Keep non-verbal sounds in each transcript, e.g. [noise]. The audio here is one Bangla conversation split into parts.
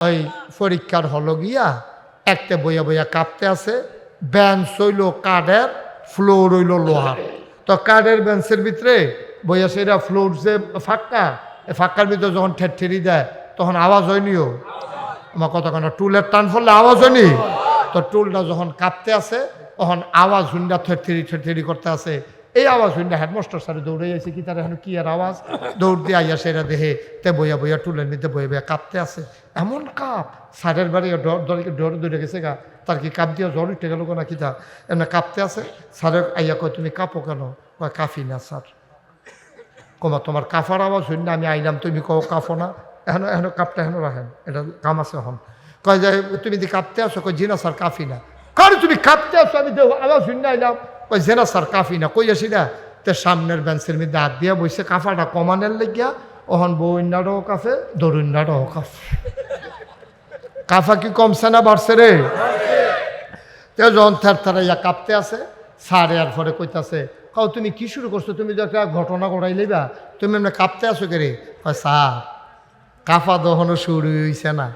ওই পরীক্ষার হলো গিয়া একটা বইয়া বইয়া কাঁপতে আছে বেঞ্চ হইল কাঠের, ফ্লোর হইল লোহার। তো কাঠের বেঞ্চের ভিতরে বইয়া সেটা ফ্লোর যে ফাঁকা এই ফাঁকার ভিতরে যখন ঠেরি দেয়, তখন আওয়াজ হয়নিও আমার কতক্ষণ টুলের টান ফললে আওয়াজ হয়নি? তো টুলটা যখন কাঁপতে আছে, তখন আওয়াজ হুন্ডা থেরি থেরি করতে আছে। এই আওয়াজ হুন্ডা হেডমাস্টার স্যারে দৌড়ে যাইছে কি তার এখন কি আর আওয়াজ? দৌড় দিয়ে আইয়া সেটা দেহে, তে বইয়া বইয়া টুলের নিতে বইয়া বইয়া কাঁপতে আছে। এমন কাপ, স্যারের বাড়ি ডর, ডর- ডর দৌড়ে গেছে গা, তার কি কাপ দিয়ে জ্বর উঠে গেল না কি তা? এমনি কাঁপতে আছে স্যারের আইয়া কয়, তুমি কাঁপো কেন? কয় কাফি না, স্যার। কমা, তোমার কাফার আওয়াজ হইন না আমি আইলাম, তুমি কও কাফো না। এখন এখন কাপটা এখন রাখেন, এটা কাম আছে হন কয়, যে, তুমি যদি কাঁপতে আসো কই জিনা স্যার কাফি না। কারণ তুমি কাঁপতে আসো আমি আওয়াজ হইন না আইলাম। জেনা স্যার, কাফি না। কই আসি না তে সামনের বেঞ্চের মধ্যে হাত দিয়া বসে কাফাটা কমানের লেগিয়া ওহন বইন্যাটাও কাফে দরুন্যাটাও কাফে। কাফা কি কমছে না বাড়ছে রে? তে যখন থার থারা ইয়া কাঁপতে আছে সারে আর পরে কইতাছে কাউ তুমি কি শুরু করছ? তুমি তো একটা ঘটনা ঘটাই লইবা। তুমি এমনি কাঁপতে আসো কে রে? স্যার, কাফা দহনও শুরু হইছে না।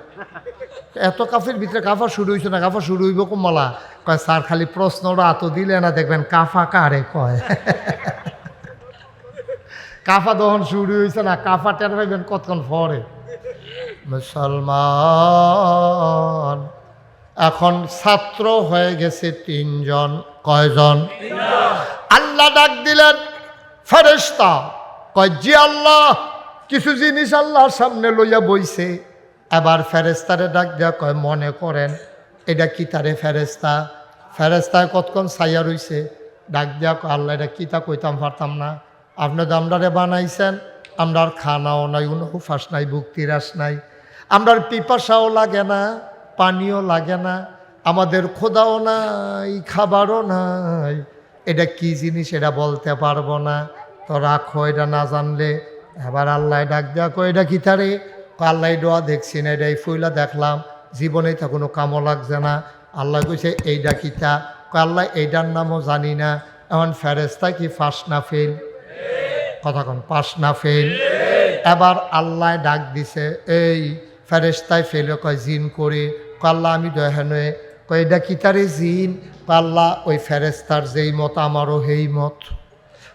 এত কাফের ভিতরে কাফা শুরু হইছে না, কাফা শুরু হইব কমলা কয়, স্যার, খালি প্রশ্নটা এত দিলে না, দেখবেন কাফা কারে কয়? [laughs] কাফা দহন শুরু হয়েছে না, কাফা টের পাইবেন কতক্ষণ পরে? মুসলমান, এখন ছাত্র হয়ে গেছে তিনজন, কয়জন? আল্লাহ ডাক দিলেন ফেরেস্তা কয়, জি আল্লাহ, কিছু জিনিস আল্লাহর সামনে লইয়া বইছে। এবার ফেরেস্তারে ডাক দেওয়া কয়, মনে করেন এটা কি তারে ফেরেস্তা ফেরেস্তায় কতক্ষণ ছাইয়া রইছে? ডাক কয়, আল্লাহ, এটা কিতা কইতাম পারতাম না। আপনি আমরারে বানাইছেন আমরার খানাও নাই উনহুফাস নাই বুক্তিরাস নাই। আমরার পিপাসাও লাগে না, পানিও লাগে না, আমাদের খোদাও নাই, খাবারও নাই। এটা কি জিনিস, এটা বলতে পারব না। তো রাখো, এটা না জানলে। এবার আল্লাহ ডাক কো এটা কি তারে? আল্লাহ ডোয়া দেখছি না, এটাই ফুইলা দেখলাম। জীবনে তা কোনো কামও লাগছে না। আল্লাহ কইছে এইটা কিতা আল্লাহ এইটার নামও জানি না। এখন ফেরেস্তা কি ফাঁস না ফেল? কথা কন পাস না ফেল। এবার আল্লাহ ডাক দিছে, এই ফেরেস্তায় ফেল। কয়, জিন করে। কয়, আল্লাহ, আমি দয়ানে কয় এটা কি তারে জিন? কয়, আল্লাহ, ওই ফেরেস্তার যেই মত, আমারও সেই মত।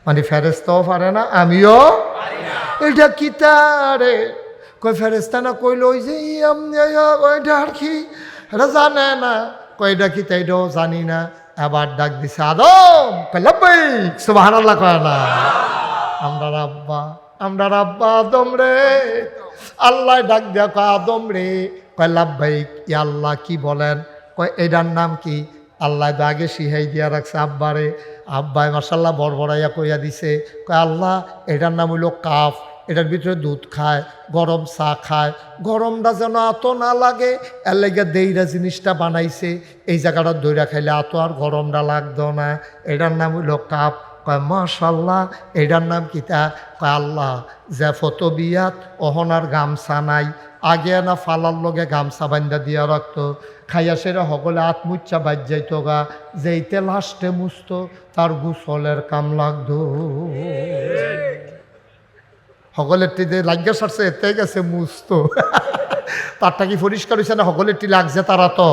মানে ফেরেস্তাও পারে না, আমিও এটা কি তারে কয় ফেরেস্তা না কইল, ওই যে ওইটা আর কি? এটা জানে না। কয়টা কি? তাইটাও জানি না। এবার ডাক দিছে, আদম! কয়, লাব্বাইক! সুবহানাল্লাহ কয় না। আমরা আব্বা আমরা আব্বা আদম রে। আল্লাহ ডাক দেয়া কয়, আদম রে। কয় লাভবাইক ই আল্লাহ কি বলেন? কয়, এটার নাম কি? আল্লাহ তো আগে সিহাই দিয়া রাখছে আব্বারে আব্বাই মাসাল্লাহ বড়বড়াইয়া কইয়া দিছে, কয়, আল্লাহ, এটার নাম হইল কাফ। এটার ভিতরে দুধ খায়, গরম চা খায়। গরমটা যেন এত না লাগে, এর লেগে দেইরা জিনিসটা বানাইছে। এই জায়গাটা দইরা খাইলে এত আর গরমটা লাগতো না। এটার নাম হইল কাপ। কয়, মাশাল্লাহ, এটার নাম কিতা কয়, আল্লাহ, যে ফটো বিয়াত, অহনার গামছা নাই। আগে না ফালার লগে গামছা বান্ধা দিয়া রাখতো। খাইয়া সেরা সকলে আত্মুচ্ছা বাজ যাইতো গা। যেইতে লাস্টে মুছতো, তার গুসলের কাম লাগতো। সকলের যে লাগিয়া সারছে, এতে গেছে মুস্ত। তারটা কি পরিষ্কার হয়েছে না সকলের টি লাগছে তারা তো?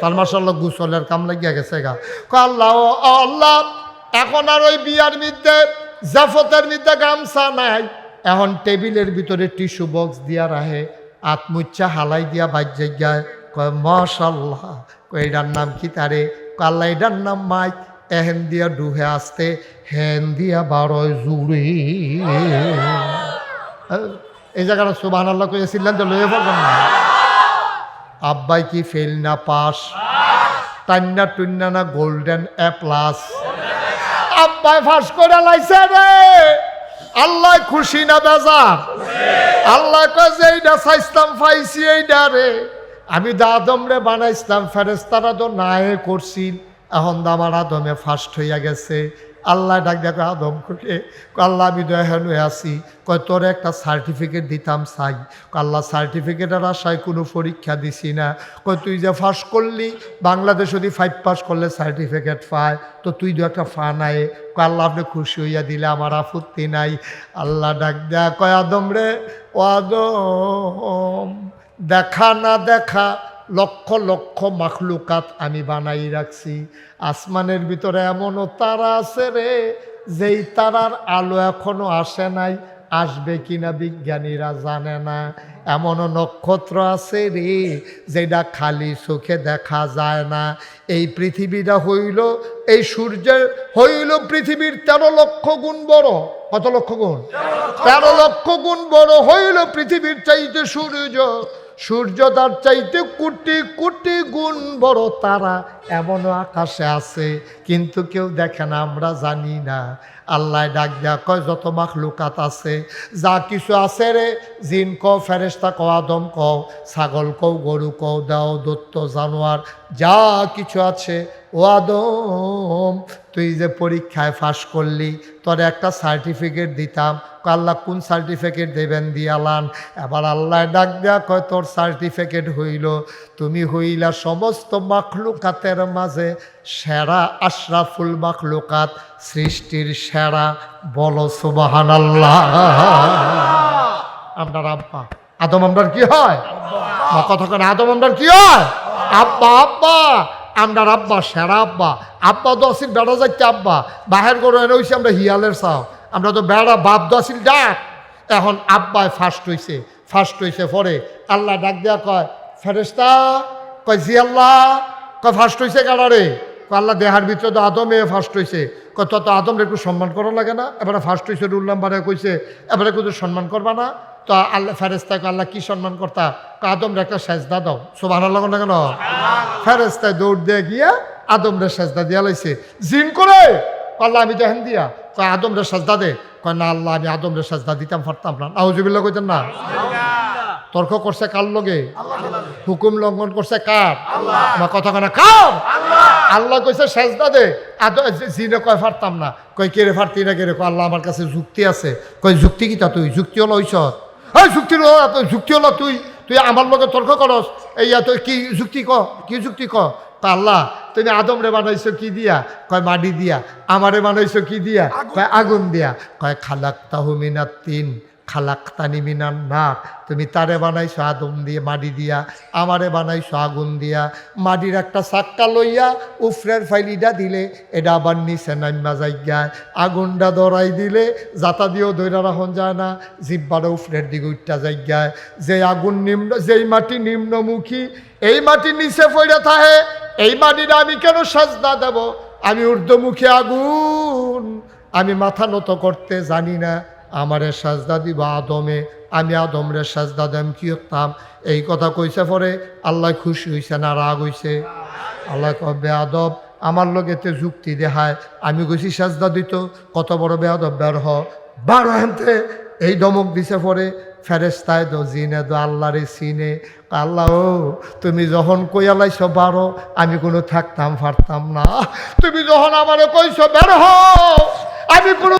তার মাসাল্লাহ গুসলের কাম লাগিয়া গেছে গা। আল্লাহ আল্লাহ, এখন আর ওই বিয়ার মধ্যে, জাফতের মধ্যে গামছা নাই। এখন টেবিলের ভিতরে টিস্যু বক্স দিয়া রাহে আত্মুচ্ছা হালাই দিয়া বাজ্যে গায় কয় মশাল্লাহ এটার নাম কি তারে? কয়, আল্লাহ, এটার নাম মাইক। এহেন দিয়া ডুহে আসতে, হেন দিয়া বারোয় জুড়ে। এই জায়গাটা সুবাহ আল্লাহ কইয়াছিলেন তো লয়ে পড়বেন না। আব্বাই কি ফেল না পাস টান্না টুন্না না গোল্ডেন এ প্লাস আব্বাই ফাঁস করে লাইছে রে। আল্লাহ খুশি না বেজার? আল্লাহ যে এইটা চাইতাম পাইছি এইটা রে। আমি দাদম রে বানাইছিলাম ফেরেস্তারা তো নায়ে করছিল। এখন তো আমার আদমে ফার্স্ট হইয়া গেছে। আল্লাহ ডাক দেখো আদম করে আল্লাহ, আমি দয়াহানু আসি। কয়, তোর একটা সার্টিফিকেট দিতাম, সাই। আল্লাহ সার্টিফিকেটের আশায় কোনো পরীক্ষা দিছি না। কয়, তুই যে ফার্স্ট করলি, বাংলাদেশ যদি ফাইভ পাস করলে সার্টিফিকেট পায়, তো তুই দু একটা ফা নাই। কয়, আল্লাহ, আপনি খুশি হইয়া দিলে আমার আপত্তি নাই। আল্লাহ ডাক দেয়া কয়, আদম রে, ও আদম, দেখা না দেখা লক্ষ লক্ষ মাখলুকাত আমি বানাই রাখছি। আসমানের ভিতরে এমনও তারা আছে রে, যেই তারার আলো এখনও আসে নাই, আসবে কিনা বিজ্ঞানীরা জানে না। এমনও নক্ষত্র আছে রে, যেটা খালি চোখে দেখা যায় না। এই পৃথিবীটা হইল, এই সূর্যের হইল পৃথিবীর তেরো লক্ষ গুণ বড়। কত লক্ষ গুণ? তেরো লক্ষ গুণ বড় হইল পৃথিবীর চাইতে সূর্য। সূর্য তার চাইতে কোটি কোটি গুণ বড় তারা। এমনও আকাশে আছে, কিন্তু কেউ দেখে না, আমরা জানি না। আল্লাহ ডাক দেয়া কয়, যত মাখ লুকাত আছে, যা কিছু আছে রে, জিন কও ফেরেস্তা কও, আদম কও, ছাগল কও, গরু কও, দাও দত্ত জানোয়ার, যা কিছু আছে, ও আদম, তুই যে পরীক্ষায় ফাঁস করলি, তোর একটা সার্টিফিকেট দিতাম। আল্লাহ কোন সার্টিফিকেট দেবেন দিয়ালান? এবার আল্লাহ ডাক দেয়া কয়, তোর সার্টিফিকেট হইল, তুমি হইলা সমস্ত মাখলুকাতের মাঝে সেরা আশরাফুল মাখলুকাত সৃষ্টির সেরা বলো সুবাহান আল্লাহ আপনার আব্বা আদম, আমরার কি হয়? কতক্ষণ আদম, আমরার কি হয়? আব্বা আব্বা। আমরার আব্বা সেরা আব্বা। আব্বা তো আসিল বেড়া যাচ্ছে আব্বা। বাহের করে এনে হইছে, আমরা হিয়ালের চাও। আমরা তো বেড়া, বাপ তো আসিল ডাক। এখন আব্বায় ফার্স্ট হইছে ফার্স্ট হইছে পরে। আল্লাহ ডাক দেয়া কয় ফেরেস্তা কয়, জি আল্লাহ। কয় ফার্স্ট হইছে কারারে আল্লাহ দেহার ভিতরে তো আদম এ ফার্স্ট হয়েছে কয় তত আদমরে একটু সম্মান করা লাগে না? এবারে ফার্স্ট হইছে, রুল নাম্বারে কইছে এবারে কিন্তু সম্মান করবা না। তো আল্লাহ ফেরেস্তাকে আল্লাহ কি সম্মান করতা? আদমরে একটা সেজদা দাও। সোভান আল্লাহ না কেন? ফেরেস্তায় দৌড় দিয়ে গিয়া আদমরে সেজদা দিয়া লাইছে। জিন করে? আল্লাহ, আমি দেখেন দিয়া। কয়, আদমরে সেজদা দে। কয়, না, আল্লাহ, আমি আদমরে সেজদা দিতাম, পারতাম না। আউজুবিল্লাহ কইতেন না? তর্ক করছে কার লগে? হুকুম লঙ্ঘন করছে কার? আমার কথা কেনা কার? আল্লাহ। কইছে সেজদা দে। আদ জিনে কয় পারতাম না। কয় কে রে পারতি না কে রে? কয় আল্লাহ আমার কাছে যুক্তি আছে। কয় যুক্তি কি তা তুই? যুক্তি হলো ওইস হ্যাঁ যুক্তি হলো তুই যুক্তি হলো তুই তুই আমার লগে তর্ক করস। এই তুই কি যুক্তি ক? কি যুক্তি ক? তা আল্লাহ তুমি আদমরে বানাইছো কি দিয়া? কয় মাটি দিয়া। আমারে বানাইছো কি দিয়া? কয় আগুন দিয়া। কয় খালাক তাহুমিনাত তিন। খালাক্তানি মিনান নাক তুমি তারে বানাইছো আদম দিয়ে, মাটি দিয়া, আমারে বানাইছো আগুন দিয়া। মাটির একটা চাক্কা লইয়া উফরের ফাইলিটা দিলে, এটা আবার নিচে নাইমা যাইগায় আগুনটা ধরাই দিলে, যাতা দিয়েও ধৈরা রাখন যায় না জিব্বারে উফরের দিকে উঠটা যাইগায় যে আগুন নিম্ন, যেই মাটি নিম্নমুখী, এই মাটি নিচে পড়ে থাহে এই মাটিটা আমি কেন সাজদা দেব? আমি ঊর্ধ্বমুখী আগুন, আমি মাথা নত করতে জানি না। আমারে সাজদা দিব আদমে, আমি আদমরে সাজদা দেম, কি করতাম? এই কথা কইছে পরে আল্লাহ খুশি হইছে, না রাগ হইছে। আল্লাহ কবে আদব আমার লগেতে যুক্তি দেখায়। আমি কইছি, সাজদা দিত, কত বড় বেয়াদব, বের হ। বারো হেনতে এই দমক দিছে পরে ফেরেস্তায় দো, জিনে দো, আল্লাহরে সিনে আল্লাহ, ও, তুমি যখন কইয়ালাইছ বারো, আমি কোনো থাকতাম পারতাম না। তুমি যখন আমারে কইছ বের হও আমি কোনো